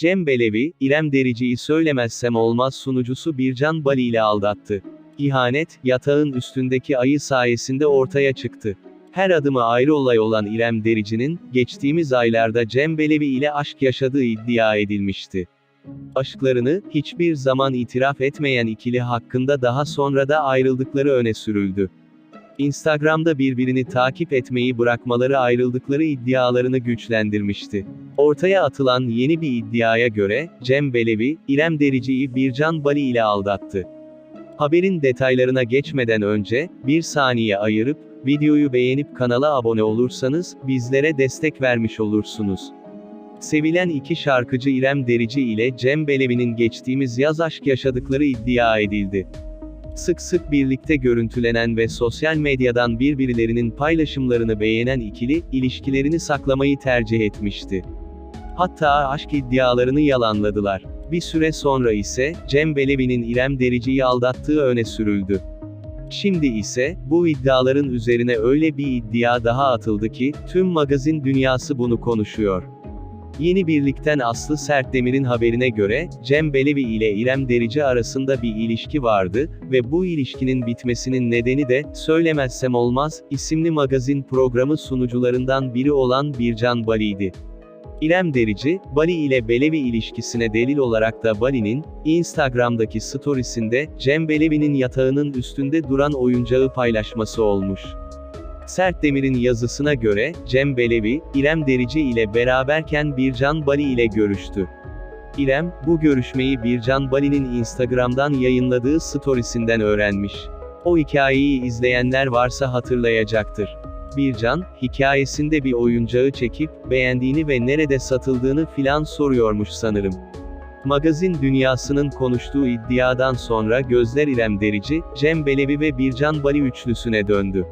Cem Belevi, İrem Derici'yi söylemezsem olmaz sunucusu Bircan Bali ile aldattı. İhanet, yatağın üstündeki ayı sayesinde ortaya çıktı. Her adımı ayrı olay olan İrem Derici'nin, geçtiğimiz aylarda Cem Belevi ile aşk yaşadığı iddia edilmişti. Aşklarını, hiçbir zaman itiraf etmeyen ikili hakkında daha sonra da ayrıldıkları öne sürüldü. Instagram'da birbirini takip etmeyi bırakmaları ayrıldıkları iddialarını güçlendirmişti. Ortaya atılan yeni bir iddiaya göre, Cem Belevi, İrem Derici'yi Bircan Bali ile aldattı. Haberin detaylarına geçmeden önce, bir saniye ayırıp, videoyu beğenip kanala abone olursanız, bizlere destek vermiş olursunuz. Sevilen iki şarkıcı İrem Derici ile Cem Belevi'nin geçtiğimiz yaz aşk yaşadıkları iddia edildi. Sık sık birlikte görüntülenen ve sosyal medyadan birbirlerinin paylaşımlarını beğenen ikili, ilişkilerini saklamayı tercih etmişti. Hatta aşk iddialarını yalanladılar. Bir süre sonra ise, Cem Belevi'nin İrem Derici'yi aldattığı öne sürüldü. Şimdi ise, bu iddiaların üzerine öyle bir iddia daha atıldı ki, tüm magazin dünyası bunu konuşuyor. Yeni birlikten Aslı Sertdemir'in haberine göre, Cem Belevi ile İrem Derici arasında bir ilişki vardı ve bu ilişkinin bitmesinin nedeni de, Söylemezsem Olmaz, isimli magazin programı sunucularından biri olan Bircan Bali'ydi. İrem Derici, Bali ile Belevi ilişkisine delil olarak da Bali'nin, Instagram'daki storiesinde, Cem Belevi'nin yatağının üstünde duran oyuncağı paylaşması olmuş. Sertdemir'in yazısına göre, Cem Belevi, İrem Derici ile beraberken Bircan Bali ile görüştü. İrem, bu görüşmeyi Bircan Bali'nin Instagram'dan yayınladığı storiesinden öğrenmiş. O hikayeyi izleyenler varsa hatırlayacaktır. Bircan, hikayesinde bir oyuncağı çekip, beğendiğini ve nerede satıldığını filan soruyormuş sanırım. Magazin dünyasının konuştuğu iddiadan sonra gözler İrem Derici, Cem Belevi ve Bircan Bali üçlüsüne döndü.